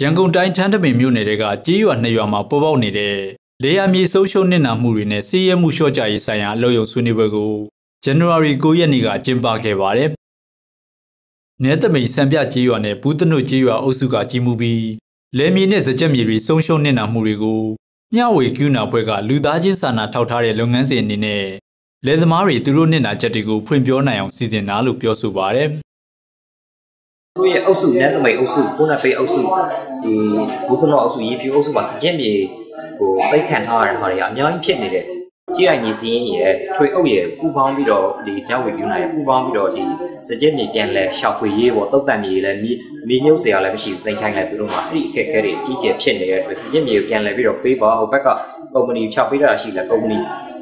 ရန်ကုန်တိုင်းထန်းတပင်မြို့နယ်ကကြေးရွာနှစ်ရွာမှာပေါ်ပေါက်နေတဲ့လေယာမြေဆုံးရှုံးနစ်နာမှုတွေနဲ့စီးရဲမှုလျှော့ချရေးဆိုင်ရာအလုပ်ရုံဆွေးနွေးပွဲကိုဇန်နဝါရီ9ရက်နေ့ကကျင်းပခဲ့ပါတယ်။နယ်တမိန်စံပြကြေးရွာနဲ့ဘူးတနုတ်ကြေးရွာအုပ်စုကကြီးမှုပြီးလေမြေနဲ့စကြက်မြေတွေဆုံးရှုံးနစ်နာမှုတွေကိုမျှဝေကူးနာဖွဲ့ကလူသားချင်းစာနာထောက်ထားတဲ့လုပ်ငန်းစဉ်အနေနဲ့လယ်သမားတွေသူတို့နစ်နာချက်တွေကိုဖွင့်ပြောနိုင်အောင်စီစဉ်တာလို့ပြောဆိုပါတယ်။ တို့ရဲ့အုပ်စုနန်းသမိတ်အုပ်စုကိုနပိတ်အုပ်စုဒီဘူးသနောအုပ်စုရေဖြူအုပ်စုမှာစကြက်မြေဟိုသိခံထားရတဲ့ဟာတွေကအများကြီးဖြစ်နေတယ်ကြည်ရိုင်ညီစီရင်ရဲ့ထွေအုပ်ရဲ့ပူပေါင်းပြီးတော့ဒီညဝေပြူနိုင်ပူပေါင်းပြီးတော့ဒီစကြက်မြေပြန်လဲရှာဖွေရေးပေါ့တုတ်တန်မြေလည်းမီမီမြုပ်စရာလည်းမရှိဘူးသိချိုင်းလည်းသူတို့မှာအဲ့ဒီအခက်အခဲတွေအကြီးကျယ်ဖြစ်နေတဲ့အတွက်စကြက်မြေကိုပြန်လဲပြီးတော့ပေးပါဟိုဘက်ကကုမ္ပဏီဖြောက်ပေးတာရှိလဲကုမ္ပဏီ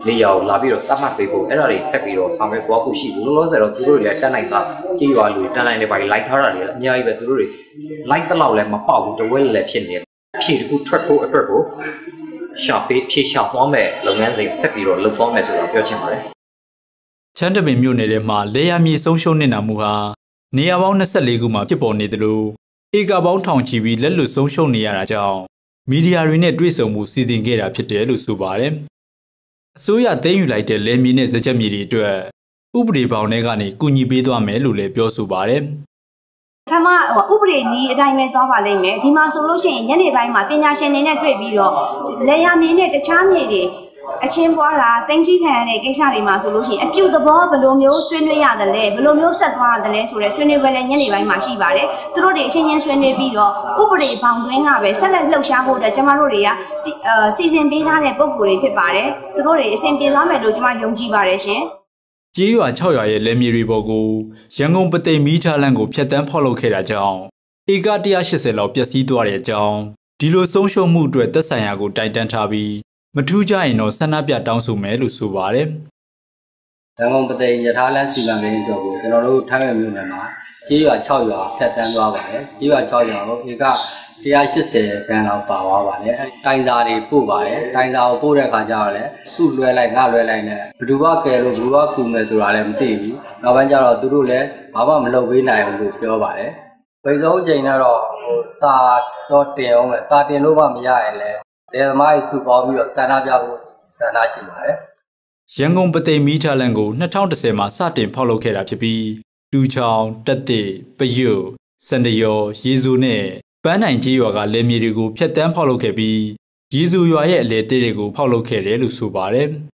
နေရာကိုလာပြီးတော့သတ်မှတ်ပေးဖို့အဲ့ဒါတွေဆက်ပြီးတော့ဆောင်ရွက်သွားဖို့ရှိဘူးလောလောဆယ်တော့သူတို့တွေလည်းတက်နိုင်တာကြေးရွာလူတက်နိုင်တဲ့ဘာတွေလိုက်ထားတာတွေလည်းအများကြီးပဲသူတို့တွေလိုက်တလောက်လည်းမပေါက်ဘူးတဝဲလည်းဖြစ်နေဖြည့်တခုထွက်ဖို့အတွက်ကိုရှာပေးဖြည့်ရှာသွားမဲ့လုပ်ငန်းစဉ်ဆက်ပြီးတော့လုပ်သွားမယ်ဆိုတာပြောချင်ပါတယ်ချမ်းတပင်မြို့နယ်ထဲမှာလေယာမြေဆုံးရှုံးနေတာမှုဟာနေရာပေါင်း24ခုမှာဖြစ်ပေါ်နေသလိုဧကပေါင်းထောင်ချီပြီးလက်လွတ်ဆုံးရှုံးနေရတာကြောင့်မီဒီယာတွေနဲ့တွေ့ဆုံမှုစီစဉ်ခဲ့တာဖြစ်တယ်လို့ဆိုပါတယ်။ အစိုးရသိမ်းယူလိုက်တဲ့လယ်မြေနဲ့စကြက်မြေတွေအတွက်ဥပဒေပေါင်းထဲကနေကူညီပေးသွားမယ်လို့လည်းပြောဆိုပါတယ်။ထမဟိုဥပဒေနည်းအတိုင်းပဲသွားပါလိမ့်မယ်ဒီမှာဆိုလို့ရှိရင်ညနေပိုင်းမှာပညာရှင်တွေနဲ့တွေ့ပြီးတော့လေယာမြေနဲ့တခြားမြေတွေ အချင်းပွားတာတင်းကြီးခံရတဲ့ကိစ္စတွေမှာဆိုလို့ရှိရင်အပြုသဘောဘယ်လိုမျိုးဆွေးနွေးရတယ်လဲဘယ်လိုမျိုးဆက်သွားရတယ်လဲဆိုတဲ့ဆွေးနွေးပွဲလည်းညနေပိုင်းမှာရှိပါတယ်သူတို့တွေအချင်းချင်းဆွေးနွေးပြီးတော့ဥပဒေဘောင်တွင်းကပဲဆက်လက်လှုပ်ရှားဖို့အတွက်ကျမတို့တွေကစီစဉ်ပေးထားတဲ့ပုံစံတွေဖြစ်ပါတယ်သူတို့တွေအဆင်ပြေသွားမယ်လို့ကျမယုံကြည်ပါတယ်ရှင်ကြေးရွာ6ရွာရဲ့လက်မြေတွေပေါ်ကိုရန်ကုန်ပသိမ်မီးထားလန့်ကိုဖျက်ဆီးဖောက်လုပ်ခဲ့တာကြောင့်ဧက180လောက်ပျက်စီးသွားတဲ့အကြောင်းဒီလိုဆုံးရှုံးမှုအတွက်သက်ဆိုင်ရာကိုတိုင်တန်းထားပြီး မထူးကြရင်တော့ဆန္ဒပြတောင်းဆိုမယ်လို့ဆိုပါတယ်။ရန်ကုန်ပသိမ်ရထားလမ်းစီမံကိန်းအတွက်ကိုကျွန်တော်တို့ထိုင်းမြို့နယ်မှာကြေးရွာ6ရွာဖျက်ဆီးသွားပါတယ်။ကြေးရွာ6ရွာကိုဧက180ခန်းလောက်ပါသွားပါတယ်။တိုင်စာတွေပို့ပါတယ်။တိုင်စာကိုပို့တဲ့အခါကျတော့လည်းသူ့လွှဲလိုက်ငါလွှဲလိုက်နဲ့ဘယ်သူကကယ်လို့ဘယ်သူကကူမယ်ဆိုတာလည်းမသိဘူး။နောက်ပိုင်းကျတော့သူတို့လည်းဘာမှမလုပ်ပေးနိုင်ဘူးလို့ပြောပါတယ်။ပိတ်ဆုံးချိန်တော့ဟိုစာတော့တင်အောင်မယ်။စာတင်လို့မှမရရင်လည်း လယ်သမားတွေစုပေါင်းပြီးတော့ဆန္ဒပြဖို့ဆန္ဒရှိပါတယ်။ရန်ကုန်ပသိမ်မီထာလန်ကို2010မှာစတင်ဖောက်လုပ်ခဲ့တာဖြစ်ပြီးတူချောင်တက်တဲ့ပယုစန္ဒယောရေစုနဲ့ပန်းနိုင်ကြီးရွာကလယ်မြေတွေကိုဖျက်ဆီးဖောက်လုပ်ခဲ့ပြီးရေစုရွာရဲ့အလဲတဲတွေကိုဖောက်လုပ်ခဲ့တယ်လို့ဆိုပါတယ်။